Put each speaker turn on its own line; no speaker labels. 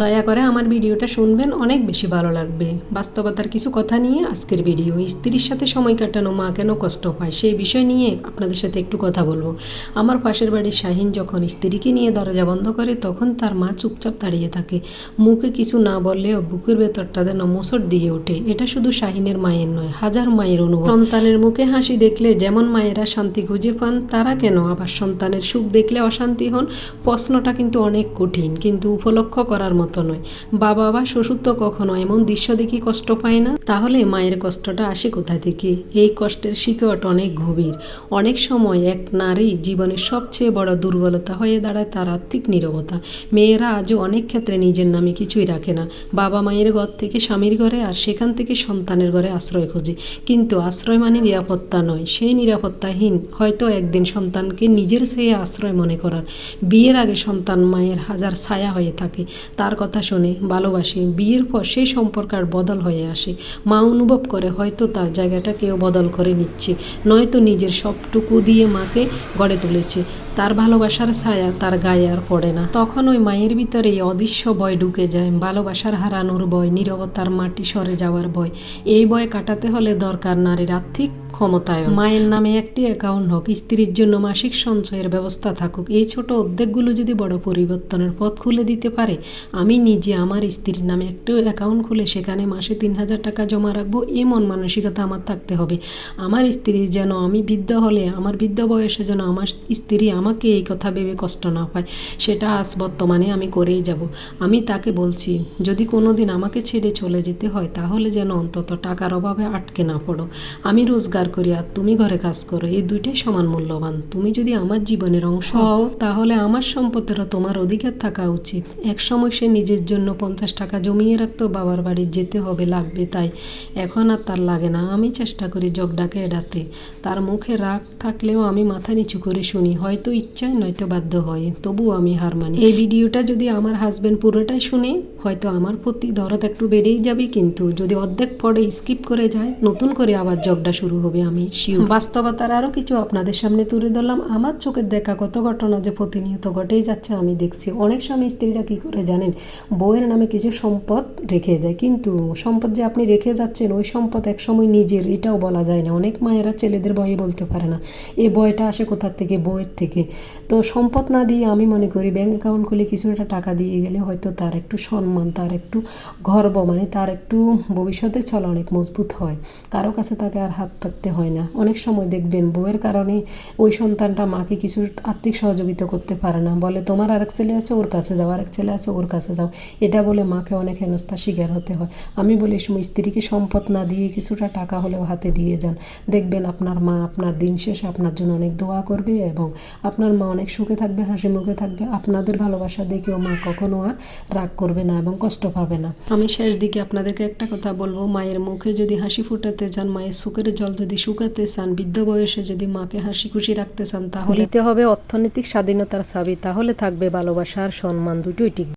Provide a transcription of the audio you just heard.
দয়া করে আমার ভিডিওটা শুনবেন, অনেক বেশি ভালো লাগবে। বাস্তবতার কিছু কথা নিয়ে আজকের ভিডিও। স্ত্রীর সাথে সময় কাটানো, মা কেন কষ্ট পায়, সেই বিষয় নিয়ে আপনাদের সাথে একটু কথা বলব। আমার পাশের বাড়ির শাহিন যখন স্ত্রীকে নিয়ে দরজা বন্ধ করে, তখন তার মা চুপচাপ দাঁড়িয়ে থাকে। মুখে কিছু না বললেও বুকের ভেতরটা যেন মোসর দিয়ে ওঠে। এটা শুধু শাহিনের মায়ের নয়, হাজার মায়ের অনুভব। সন্তানের মুখে হাসি দেখলে যেমন মায়েরা শান্তি খুঁজে পান, তারা কেন আবার সন্তানের সুখ দেখলে অশান্তি হন? প্রশ্নটা কিন্তু অনেক কঠিন, কিন্তু উপলক্ষ করার মতো নয়। বাবা বা শ্বশুর তো কখনো এমন দৃশ্য দেখি কষ্ট পায় না। তাহলে মায়ের কষ্টটা আসে কোথা থেকে? এই কষ্টের শিকট অনেক গভীর। অনেক সময় এক নারী জীবনের সবচেয়ে বড় দুর্বলতা হয়ে দাঁড়ায় তার আর্থিক নীরবতা। মেয়েরা আজও অনেক ক্ষেত্রে নিজের নামে কিছুই রাখে না। বাবা মায়ের ঘর থেকে স্বামীর ঘরে আর সেখান থেকে সন্তানের ঘরে আশ্রয় খোঁজে। কিন্তু আশ্রয় মানে নিরাপত্তা নয়। সেই নিরাপত্তাহীন হয়তো একদিন সন্তানকে নিজের সেই আশ্রয় মনে করার। বিয়ের আগে সন্তান মায়ের হাজার ছায়া হয়ে থাকে। তার কথা শুনে ভালোবাসে। বিয়ের পর সেই সম্পর্ক আর বদল হয়ে আসে। মা অনুভব করে, হয়তো তার জায়গাটা কেউ বদল করে নিচ্ছে। নয়তো নিজের সবটুকু দিয়ে মাকে গড়ে তুলেছে। তার ভালোবাসার ছায়া তার গায়ে আর পড়ে না। তখন ওই মায়ের ভিতরে এই অদৃশ্য ভয় ঢুকে যায়। ভালোবাসার হারানোর ভয়, নীরবতার মাটি সরে যাওয়ার ভয়। এই ভয় কাটাতে হলে দরকার নারীর আর্থিক ক্ষমতায়ন। মায়ের নামে একটি অ্যাকাউন্ট হোক, স্ত্রীর জন্য মাসিক সঞ্চয়ের ব্যবস্থা থাকুক, এই ছোট উদ্যোগগুলো যদি বড় পরিবর্তনের পথ খুলে দিতে পারে, আমি নিজে আমার স্ত্রীর নামে একটু অ্যাকাউন্ট খুলে সেখানে মাসে তিন হাজার টাকা জমা রাখব এই মন মানসিকতা আমার থাকতে হবে। আমার স্ত্রী যেন আমি বৃদ্ধ হলে, আমার বৃদ্ধ বয়সে যেন আমার স্ত্রী আমাকে এই কথা ভেবে কষ্ট না পায়, সেটা আজ বর্তমানে আমি করেই যাব। আমি তাকে বলছি, যদি কোনো দিন আমাকে ছেড়ে চলে যেতে হয়, তাহলে যেন অন্তত টাকার অভাবে আটকে না পড়ো। আমি রোজগার করি আর তুমি ঘরে কাজ করো এই দুইটাই সমান মূল্যবান। তুমি যদি আমার জীবনের অংশ হও তাহলে আমার সম্পত্তিরও তোমার অধিকার থাকা উচিত। এক সময় সে নিজের জন্য পঞ্চাশ টাকা জমিয়ে রাখতো বাবার বাড়ি যেতে হবে লাগবে তাই। এখন আর তার লাগে না আমি চেষ্টা করি জগডাকে এড়াতে। তার মুখে রাগ থাকলেও আমি মাথা নিচু করে শুনি হয়তো ইচ্ছায় নয়তো বাধ্য হয় তবুও আমি হার মানি। এই ভিডিওটা যদি আমার হাজবেন্ড পুরোটাই শুনে হয়তো আমার প্রতি দরদ একটু বেড়েই যাবে কিন্তু যদি অর্ধেক পরে স্কিপ করে যায় নতুন করে আবার জগটা শুরু হবে। আমি শিওর বাস্তবতার আরও কিছু আপনাদের সামনে তুলে ধরলাম। আমার চোখের দেখা কত ঘটনা যে প্রতিনিয়ত ঘটেই যাচ্ছে, আমি দেখছি। অনেক স্বামী স্ত্রীরা কী করে জানেন? বউয়ের নামে কিছু সম্পদ রেখে যায়, কিন্তু সম্পদ যে আপনি রেখে যাচ্ছেন, ওই সম্পদ একসময় নিজের, এটাও বলা যায় না। অনেক মায়েরা ছেলেদের বয়ে বলতে পারে না এই বয়টা আসে কোথার থেকে? বইয়ের থেকে? তো সম্পদ না দিয়ে আমি মনে করি ব্যাঙ্ক অ্যাকাউন্ট খুলে কিছুটা টাকা দিয়ে গেলে হয়তো তার একটু সম্মান, তার একটু গর্ব মানে তার একটু ভবিষ্যতে চলা অনেক মজবুত হয়। কারও কাছে তাকে আর হাত পাততে হয় না। অনেক সময় দেখবেন বউয়ের কারণে ওই সন্তানটা মাকে কিছু আর্থিক সহযোগিতা করতে পারে না। বলে, তোমার আরেক ছেলে আছে, ওর কাছে যাও, আরেক ছেলে আছে, ওর কাছে যাও। এটা বলে মাকে অনেক হেনস্থার শিকার হতে হয়। আমি বলি সময় স্ত্রীকে সম্পদ না দিয়ে কিছুটা টাকা হলেও হাতে দিয়ে যান। দেখবেন আপনার মা আপনার দিন শেষে আপনার জন্য অনেক দোয়া করবে এবং আপনার মা অনেক সুখে থাকবে, হাসি মুখে থাকবে। আপনাদের ভালোবাসা দেখেও মা কখনো আর রাগ করবে না এবং কষ্ট পাবে না। আমি শেষ দিকে আপনাদেরকে একটা কথা বলব, মায়ের মুখে যদি হাসি ফুটাতে চান মায়ের সুখের জল যদি শুকাতে চান, বৃদ্ধ বয়সে যদি মাকে হাসি খুশি রাখতে চান, তাহলে দিতে হবে অর্থনৈতিক স্বাধীনতার চাবি, তাহলে থাকবে ভালোবাসার সম্মান, দুটোই টিকবে